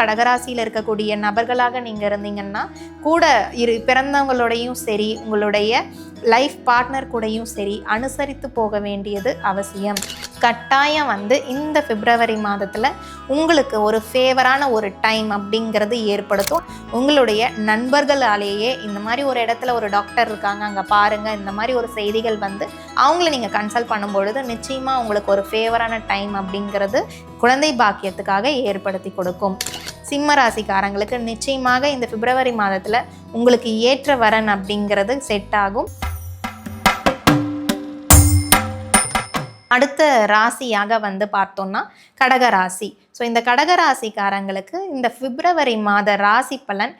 கடகராசியில் இருக்கக்கூடிய நபர்களாக நீங்கள் இருந்தீங்கன்னா கூட இரு பிறந்தவங்களோடையும் சரி உங்களுடைய லைஃப் பார்ட்னர் கூடயும் சரி அனுசரித்து போக வேண்டியது அவசியம். கட்டாயம் வந்து இந்த பிப்ரவரி மாதத்தில் உங்களுக்கு ஒரு ஃபேவரான ஒரு டைம் அப்படிங்கிறது ஏற்படுத்தும். உங்களுடைய நண்பர்களாலேயே இந்த மாதிரி ஒரு இடத்துல ஒரு டாக்டர் இருக்காங்க அங்கே பாருங்கள் இந்த மாதிரி ஒரு செய்திகள் வந்து அவங்கள நீங்கள் கன்சல்ட் பண்ணும்பொழுது நிச்சயமாக உங்களுக்கு ஒரு ஃபேவரான டைம் அப்படிங்கிறது குழந்தை பாக்கியத்துக்காக ஏற்படுத்தி கொடுக்கும். சிம்ம ராசிக்காரங்களுக்கு நிச்சயமாக இந்த பிப்ரவரி மாதத்தில் உங்களுக்கு ஏற்ற வரன் அப்படிங்கிறது செட் ஆகும். அடுத்த ராசியாக வந்து பார்த்தோம்னா கடக ராசி. ஸோ இந்த கடகராசிக்காரங்களுக்கு இந்த பிப்ரவரி மாத ராசி பலன்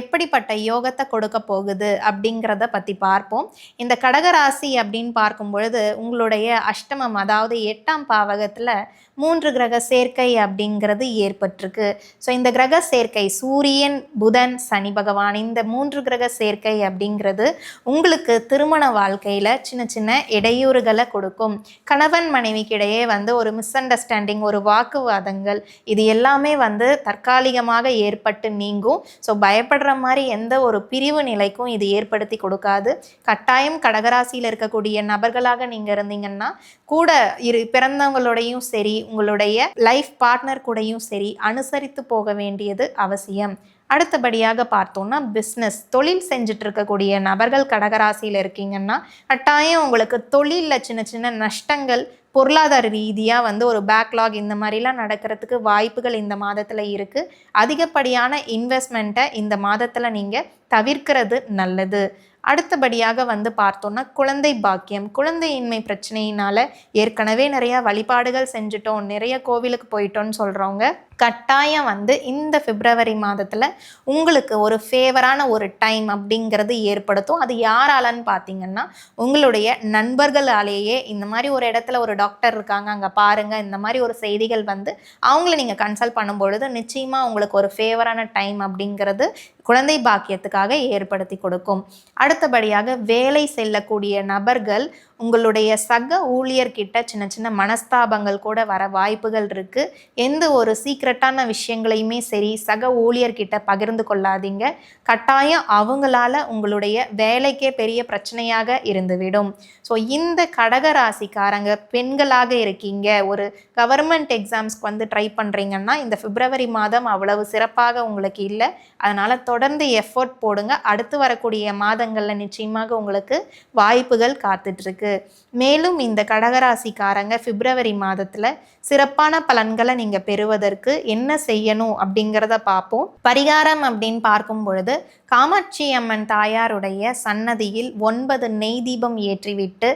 எப்படிப்பட்ட யோகத்தை கொடுக்க போகுது அப்படிங்கிறத பற்றி பார்ப்போம். இந்த கடகராசி அப்படின்னு பார்க்கும் பொழுது உங்களுடைய அஷ்டமம் அதாவது எட்டாம் பாவகத்தில் மூன்று கிரக சேர்க்கை அப்படிங்கிறது ஏற்பட்டிருக்கு. ஸோ இந்த கிரக சேர்க்கை சூரியன் புதன் சனி பகவான் இந்த மூன்று கிரக சேர்க்கை அப்படிங்கிறது உங்களுக்கு திருமண வாழ்க்கையில் சின்ன சின்ன இடையூறுகளை கொடுக்கும். கணவன் மனைவிக்கிடையே வந்து ஒரு மிஸ் அண்டர்ஸ்டாண்டிங் ஒரு வாக்குவாதங்கள் இது எல்லாமே வந்து தற்காலிகமாக ஏற்பட்டு நீங்கும். ஸோ பயப்படுற மாதிரி எந்த ஒரு பிரிவு நிலைக்கும் இது ஏற்படுத்தி கொடுக்காது. கட்டாயம் கடகராசியில் இருக்கக்கூடிய நபர்களாக நீங்கள் இருந்தீங்கன்னா கூட இரு பிறந்தவங்களோடையும் சரி உங்களுடைய லைஃப் பார்ட்னர் கூடயும் சரி அனுசரித்து போக வேண்டியது அவசியம். அடுத்தபடியாக பார்த்தோம்னா பிஸ்னஸ் தொழில் செஞ்சுட்டு இருக்கக்கூடிய நபர்கள் கடகராசியில் இருக்கீங்கன்னா கட்டாயம் உங்களுக்கு தொழிலில் சின்ன சின்ன நஷ்டங்கள் பொருளாதார ரீதியாக வந்து ஒரு பேக்லாக் இந்த மாதிரிலாம் நடக்கிறதுக்கு வாய்ப்புகள் இந்த மாதத்தில் இருக்குது அதிகப்படியான இன்வெஸ்ட்மெண்ட்டை இந்த மாதத்தில் நீங்கள் தவிர்க்கிறது நல்லது. அடுத்தபடியாக வந்து பார்த்தோன்னா குழந்தை பாக்கியம் குழந்தையின்மை பிரச்சனையினால ஏற்கனவே நிறையா வழிபாடுகள் செஞ்சுட்டோம் நிறைய கோவிலுக்கு போயிட்டோம்னு சொல்கிறவங்க கட்டாயம் வந்து இந்த பிப்ரவரி மாதத்தில் உங்களுக்கு ஒரு ஃபேவரான ஒரு டைம் அப்படிங்கிறது ஏற்படுத்தும். அது யாராலன்னு பார்த்தீங்கன்னா உங்களுடைய நண்பர்களாலேயே இந்த மாதிரி ஒரு இடத்துல ஒரு டாக்டர் இருக்காங்க அங்கே பாருங்கள் இந்த மாதிரி ஒரு செய்திகள் வந்து அவங்கள நீங்கள் கன்சல்ட் பண்ணும்பொழுது நிச்சயமாக உங்களுக்கு ஒரு ஃபேவரான டைம் அப்படிங்கிறது குழந்தை பாக்கியத்துக்காக ஏற்படுத்தி கொடுக்கும். அடுத்தபடியாக வேலை செல்லக்கூடிய நபர்கள் உங்களுடைய சக ஊழியர்கிட்ட சின்ன சின்ன மனஸ்தாபங்கள் கூட வர வாய்ப்புகள் இருக்குது எந்த ஒரு சீக்ரெட்டான விஷயங்களையுமே சரி சக ஊழியர்கிட்ட பகிர்ந்து கொள்ளாதீங்க. கட்டாயம் அவங்களால உங்களுடைய வேலைக்கே பெரிய பிரச்சனையாக இருந்துவிடும். ஸோ இந்த கடக ராசிக்காரங்க பெண்களாக இருக்கீங்க. ஒரு கவர்மெண்ட் எக்ஸாம்ஸ்க்கு வந்து ட்ரை பண்ணுறீங்கன்னா இந்த பிப்ரவரி மாதம் அவ்வளவு சிறப்பாக உங்களுக்கு இல்லை. அதனால் தொடர்ந்து எஃபோர்ட் போடுங்க. அடுத்து வரக்கூடிய மாதங்களில் நிச்சயமாக உங்களுக்கு வாய்ப்புகள் காத்துட்ருக்கு மேலும் இந்த கடகராசிக்காரங்க பிப்ரவரி மாதத்தில் சிறப்பான பலன்களை நீங்கள் பெறுவதற்கு என்ன செய்யணும் அப்படிங்கிறத பார்ப்போம். பரிகாரம் அப்படின்னு பார்க்கும் பொழுது காமாட்சி அம்மன் தாயாருடைய சன்னதியில் ஒன்பது நெய் தீபம் ஏற்றிவிட்டு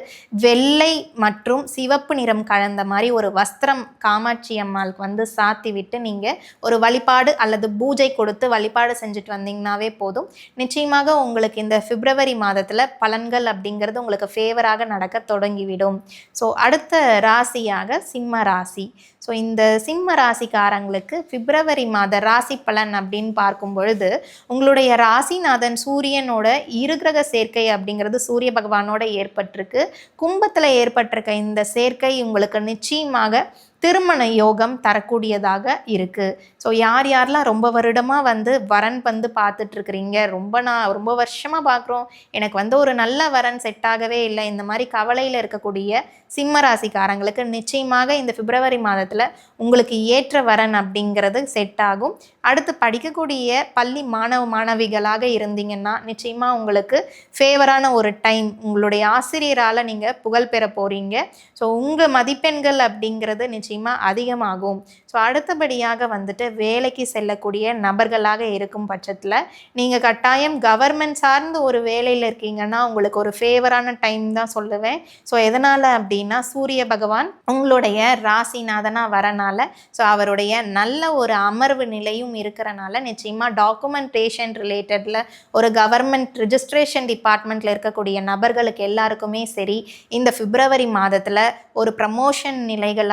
வெள்ளை மற்றும் சிவப்பு நிறம் கலந்த மாதிரி ஒரு வஸ்திரம் காமாட்சி அம்மாளுக்கு வந்து சாத்தி விட்டு நீங்கள் ஒரு வழிபாடு அல்லது பூஜை கொடுத்து வழிபாடு செஞ்சுட்டு வந்தீங்கன்னாவே போதும். நிச்சயமாக உங்களுக்கு இந்த பிப்ரவரி மாதத்தில் பலன்கள் அப்படிங்கிறது உங்களுக்கு ஃபேவராக நடக்க தொடங்கிவிடும். ஸோ அடுத்த ராசியாக சிம்ம ராசி. ஸோ இந்த சிம்ம ராசிக்காரங்களுக்கு பிப்ரவரி மாத ராசி பலன் அப்படின்னு பார்க்கும் பொழுது உங்களுடைய ராசிநாதன் சூரியனோட இருகிரக சேர்க்கை அப்படிங்கிறது சூரிய பகவானோட ஏற்பட்டிருக்கு. கும்பத்தில் ஏற்பட்டிருக்க இந்த சேர்க்கை உங்களுக்கு நிச்சயமாக திருமண யோகம் தரக்கூடியதாக இருக்குது ஸோ யார் யாரெலாம் ரொம்ப வருடமாக வந்து வரன் வந்து பார்த்துட்ருக்குறீங்க ரொம்ப நான் ரொம்ப வருஷமாக பார்க்குறோம் எனக்கு வந்து ஒரு நல்ல வரன் செட் ஆகவே இல்லை இந்த மாதிரி கவலையில் இருக்கக்கூடிய சிம்ம ராசிக்காரங்களுக்கு நிச்சயமாக இந்த பிப்ரவரி மாதத்தில் உங்களுக்கு ஏற்ற வரன் அப்படிங்கிறது செட் ஆகும். அடுத்து படிக்கக்கூடிய பள்ளி மாணவ மாணவிகளாக இருந்தீங்கன்னா நிச்சயமாக உங்களுக்கு ஃபேவரான ஒரு டைம் உங்களுடைய ஆசிரியரால் நீங்கள் புகழ் பெற போகிறீங்க ஸோ உங்கள் மதிப்பெண்கள் அப்படிங்கிறது நிச்சயம் நிச்சயமாக அதிகமாகும். ஸோ அடுத்தபடியாக வந்துட்டு வேலைக்கு செல்லக்கூடிய நபர்களாக இருக்கும் பட்சத்தில் நீங்கள் கட்டாயம் கவர்மெண்ட் சார்ந்த ஒரு வேலையில் இருக்கீங்கன்னா உங்களுக்கு ஒரு ஃபேவரான டைம் தான் சொல்லுவேன். ஸோ எதனால் அப்படின்னா சூரிய பகவான் உங்களுடைய ராசிநாதனாக வரனால ஸோ அவருடைய நல்ல ஒரு அமர்வு நிலையும் இருக்கிறனால நிச்சயமாக டாக்குமெண்டேஷன் ரிலேட்டடில் ஒரு கவர்மெண்ட் ரிஜிஸ்ட்ரேஷன் டிபார்ட்மெண்ட்டில் இருக்கக்கூடிய நபர்களுக்கு எல்லாருக்குமே சரி இந்த பிப்ரவரி மாதத்தில் ஒரு ப்ரமோஷன் நிலைகள்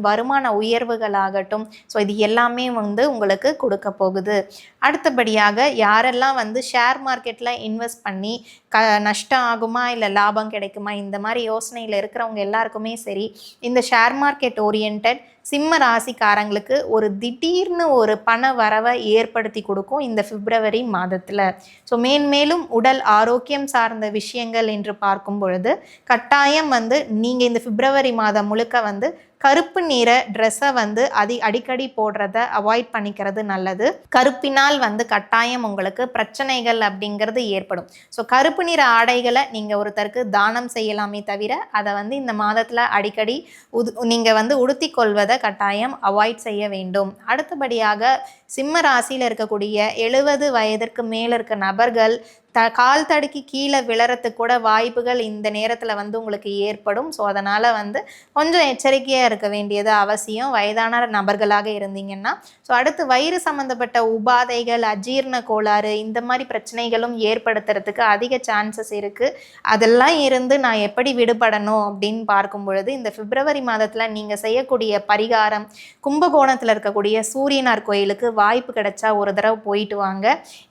ஆகட்டும் வருமான உயர்வுகளாகட்டும். ஸோ இது எல்லாமே வந்து உங்களுக்கு கொடுக்க போகுது. அடுத்தபடியாக யாரெல்லாம் வந்து ஷேர் மார்க்கெட்டில் இன்வெஸ்ட் பண்ணி க நஷ்டம் ஆகுமா இல்லை லாபம் கிடைக்குமா இந்த மாதிரி யோசனையில் இருக்கிறவங்க எல்லாருக்குமே சரி இந்த ஷேர் மார்க்கெட் ஓரியன்ட் சிம்ம ராசிக்காரங்களுக்கு ஒரு திடீர்னு ஒரு பண வரவை ஏற்படுத்தி கொடுக்கும் இந்த பிப்ரவரி மாதத்தில். ஸோ மேன்மேலும் உடல் ஆரோக்கியம் சார்ந்த விஷயங்கள் என்று பார்க்கும் பொழுது கட்டாயம் வந்து நீங்கள் இந்த பிப்ரவரி மாதம் முழுக்க வந்து கருப்பு நிற ட்ரெஸ்ஸை வந்து அதி அடிக்கடி போடுறத அவாய்ட் பண்ணிக்கிறது நல்லது. கருப்பினால் வந்து கட்டாயம் உங்களுக்கு பிரச்சனைகள் அப்படிங்கிறது ஏற்படும். ஸோ கருப்பு நிற ஆடைகளை நீங்கள் ஒருத்தருக்கு தானம் செய்யலாமே தவிர அதை வந்து இந்த மாதத்தில் அடிக்கடி உது நீங்கள் வந்து உடுத்தி கொள்வதை கட்டாயம் அவாய்ட் செய்ய வேண்டும். அடுத்தபடியாக சிம்ம ராசியில் இருக்கக்கூடிய எழுபது வயதிற்கு மேலே இருக்க நபர்கள் த கால் தடுக்கி கீழே விழறதுக்கு கூட வாய்ப்புகள் இந்த நேரத்தில் வந்து உங்களுக்கு ஏற்படும். ஸோ அதனால் வந்து கொஞ்சம் எச்சரிக்கையாக இருக்க வேண்டியது அவசியம். வயதான நபர்களாக இருந்தீங்கன்னா ஸோ அடுத்து வயிறு சம்மந்தப்பட்ட உபாதைகள் அஜீரண கோளாறு இந்த மாதிரி பிரச்சனைகளும் ஏற்படுத்துறதுக்கு அதிக சான்சஸ் இருக்குது அதெல்லாம் இருந்து நான் எப்படி விடுபடணும் அப்படின்னு பார்க்கும் பொழுது இந்த பிப்ரவரி மாதத்தில் நீங்கள் செய்யக்கூடிய பரிகாரம் கும்பகோணத்தில் இருக்கக்கூடிய சூரியனார் கோயிலுக்கு வாய்ப்பு கிடைச்சா ஒரு தடவை போயிட்டு வாங்க.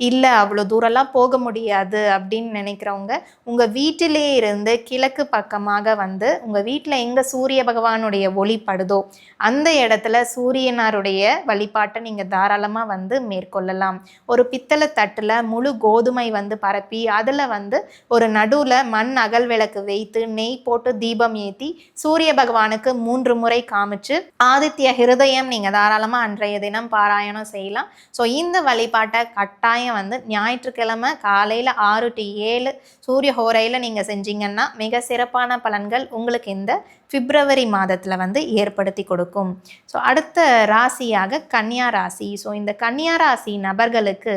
இல்லை அவ்வளோ தூரம்லாம் போக முடியாது. அப்படின்னு நினைக்கிறவங்க உங்கள் வீட்டிலே இருந்து கிழக்கு பக்கமாக வந்து உங்கள் வீட்டில் எங்கே சூரிய பகவானுடைய ஒளி படுதோ அந்த இடத்துல சூரியனாருடைய வழிபாட்டை நீங்கள் தாராளமாக வந்து மேற்கொள்ளலாம். ஒரு பித்தளை தட்டில் முழு கோதுமை வந்து பரப்பி அதில் வந்து ஒரு நடுவில் மண் அகல் விளக்கு வைத்து நெய் போட்டு தீபம் ஏற்றி சூரிய பகவானுக்கு மூன்று முறை காமிச்சு ஆதித்ய ஹிருதயம் நீங்கள் தாராளமாக அன்றைய தினம் பாராயணம் செய்யலாம். ஸோ இந்த வழிபாட்டை கட்டாயம் வந்து ஞாயிற்றுக்கிழமை காலை காலையில் ஆறு டு ஏழு சூரிய ஹோரையில் நீங்கள் செஞ்சீங்கன்னா மிக சிறப்பான பலன்கள் உங்களுக்கு இந்த பிப்ரவரி மாதத்தில் வந்து ஏற்படுத்தி கொடுக்கும். ஸோ அடுத்த ராசியாக கன்னியா ராசி. ஸோ இந்த கன்னியா ராசி நபர்களுக்கு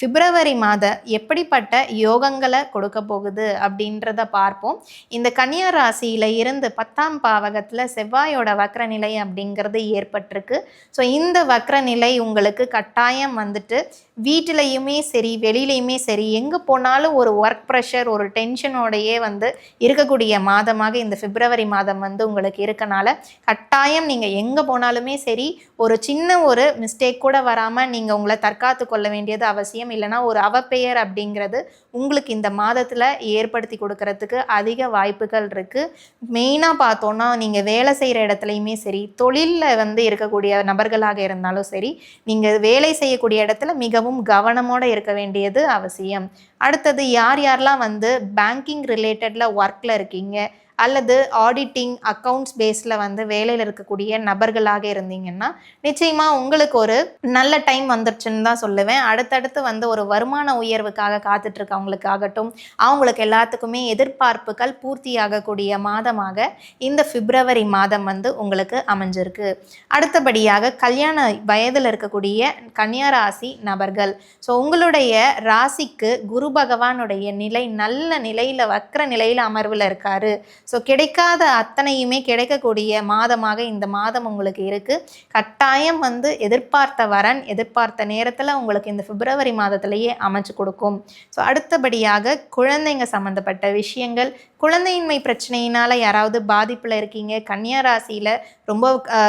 பிப்ரவரி மாத எப்படிப்பட்ட யோகங்களை கொடுக்க போகுது அப்படின்றத பார்ப்போம். இந்த கன்னியா ராசியில் இருந்து பத்தாம் பாவகத்தில் செவ்வாயோட வக்ர நிலை அப்படிங்கிறது ஏற்பட்டிருக்கு. ஸோ இந்த வக்ர நிலை உங்களுக்கு கட்டாயம் வந்துட்டு வீட்டிலையுமே சரி வெளியிலையுமே சரி எங்கே போனாலும் ஒரு ஒர்க் ப்ரெஷர் ஒரு டென்ஷனோடையே வந்து இருக்கக்கூடிய மாதமாக இந்த பிப்ரவரி மாதம் வந்து உங்களுக்கு இருக்கனால கட்டாயம் நீங்கள் எங்கே போனாலுமே சரி ஒரு சின்ன ஒரு மிஸ்டேக் கூட வராமல் நீங்கள் உங்களை தற்காத்து கொள்ள வேண்டியது அவசியம். இல்லைனா ஒரு அவப்பெயர் அப்படிங்கிறது உங்களுக்கு இந்த மாதத்தில் ஏற்படுத்தி கொடுக்கறதுக்கு அதிக வாய்ப்புகள் இருக்குது மெயினாக பார்த்தோன்னா நீங்கள் வேலை செய்கிற இடத்துலையுமே சரி தொழிலில் வந்து இருக்கக்கூடிய நபர்களாக இருந்தாலும் சரி நீங்கள் வேலை செய்யக்கூடிய இடத்துல மிகவும் கவனமோடு இருக்க வேண்டியது அவசியம். அடுத்தது யார் யாரெல்லாம் வந்து பேங்கிங் ரிலேட்டடில் ஒர்க்கில் இருக்கீங்க? அல்லது ஆடிட்டிங் அக்கவுண்ட்ஸ் பேஸில் வந்து வேலையில் இருக்கக்கூடிய நபர்களாக இருந்தீங்கன்னா நிச்சயமாக உங்களுக்கு ஒரு நல்ல டைம் வந்துருச்சுன்னு தான் சொல்லுவேன். அடுத்தடுத்து வந்து ஒரு வருமான உயர்வுக்காக காத்துட்ருக்கவங்களுக்காகட்டும் அவங்களுக்கு எல்லாத்துக்குமே எதிர்பார்ப்புகள் பூர்த்தியாகக்கூடிய மாதமாக இந்த பிப்ரவரி மாதம் வந்து உங்களுக்கு அமைஞ்சிருக்கு. அடுத்தபடியாக கல்யாண வயதில் இருக்கக்கூடிய கன்னியாராசி நபர்கள். ஸோ உங்களுடைய ராசிக்கு குரு பகவானுடைய நிலை நல்ல நிலையில் வக்கர நிலையில் அமர்வில் இருக்காரு. ஸோ கிடைக்காத அத்தனையுமே கிடைக்கக்கூடிய மாதமாக இந்த மாதம் உங்களுக்கு இருக்குது கட்டாயம் வந்து எதிர்பார்த்த வரன் எதிர்பார்த்த நேரத்தில் உங்களுக்கு இந்த பிப்ரவரி மாதத்திலேயே அமைச்சு கொடுக்கும். ஸோ அடுத்தபடியாக குழந்தைங்க சம்மந்தப்பட்ட விஷயங்கள் குழந்தையின்மை பிரச்சனையினால் யாராவது பாதிப்பில் இருக்கீங்க கன்னியா ராசியில் ரொம்ப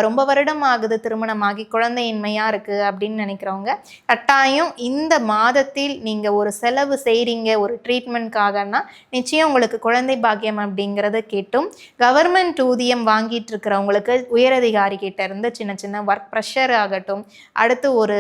ரொம்ப வருடம் ஆகுது திருமணமாகி குழந்தையின்மையாக இருக்குது அப்படின்னு நினைக்கிறவங்க கட்டாயம் இந்த மாதத்தில் நீங்கள் ஒரு செலவு செய்கிறீங்க ஒரு ட்ரீட்மெண்ட்காகனா நிச்சயம் உங்களுக்கு குழந்தை பாக்கியம் அப்படிங்கிறது கேட்டும். கவர்மெண்ட் ஊதியம் வாங்கிட்டு இருக்கிறவங்களுக்கு உயரதிகாரி கிட்ட இருந்து சின்ன சின்ன ஒர்க் ப்ரெஷர் ஆகட்டும் அடுத்து ஒரு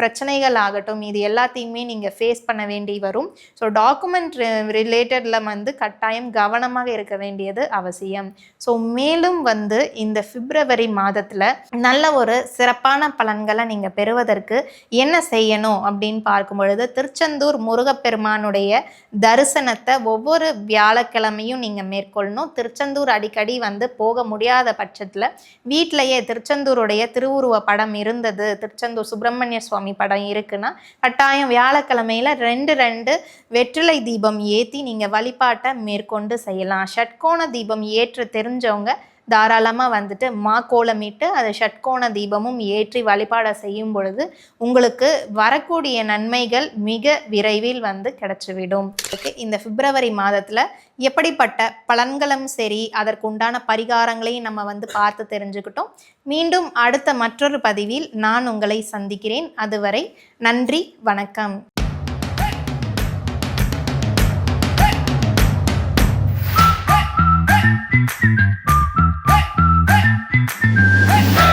பிரச்சனைகள் ஆகட்டும் இது எல்லாத்தையுமே நீங்கள் ஃபேஸ் பண்ண வேண்டி வரும். ஸோ டாக்குமெண்ட் ரிலேட்டடில் வந்து கட்டாயம் கவனமாக இருக்க வேண்டியது அவசியம். ஸோ மேலும் வந்து இந்த பிப்ரவரி மாதத்தில் நல்ல ஒரு சிறப்பான பலன்களை நீங்கள் பெறுவதற்கு என்ன செய்யணும் அப்படின்னு பார்க்கும் பொழுது திருச்செந்தூர் முருகப்பெருமானுடைய தரிசனத்தை ஒவ்வொரு வியாழக்கிழமையும் நீங்கள் மேற்கொள்ளணும். திருச்செந்தூர் அடிக்கடி வந்து போக முடியாத பட்சத்தில் வீட்டிலையே திருச்செந்தூருடைய திருவுருவ படம் இருந்தது. திருச்செந்தூர் சுப்பிரமணிய சுவாமி படம் இருக்குன்னா கட்டாயம் வியாழக்கிழமையில ரெண்டு ரெண்டு வெற்றிலை தீபம் ஏற்றி நீங்கள் வழிபாட்டை மேற்கொண்டு செய்யலாம். ஷட்கோண தீபம் ஏற்ற தெரிஞ்சவங்க தாராளமாக வந்துட்டு மா கோலமிட்டு அதை ஷட்கோண தீபமும் ஏற்றி வழிபாட செய்யும் பொழுது உங்களுக்கு வரக்கூடிய நன்மைகள் மிக விரைவில் வந்து கிடைச்சிவிடும். ஓகே இந்த பிப்ரவரி மாதத்தில் எப்படிப்பட்ட பலன்களும் சரி அதற்குண்டான பரிகாரங்களையும் நம்ம வந்து பார்த்து தெரிஞ்சுக்கிட்டோம். மீண்டும் அடுத்த மற்றொரு பதிவில் நான் உங்களை சந்திக்கிறேன். அதுவரை நன்றி வணக்கம்.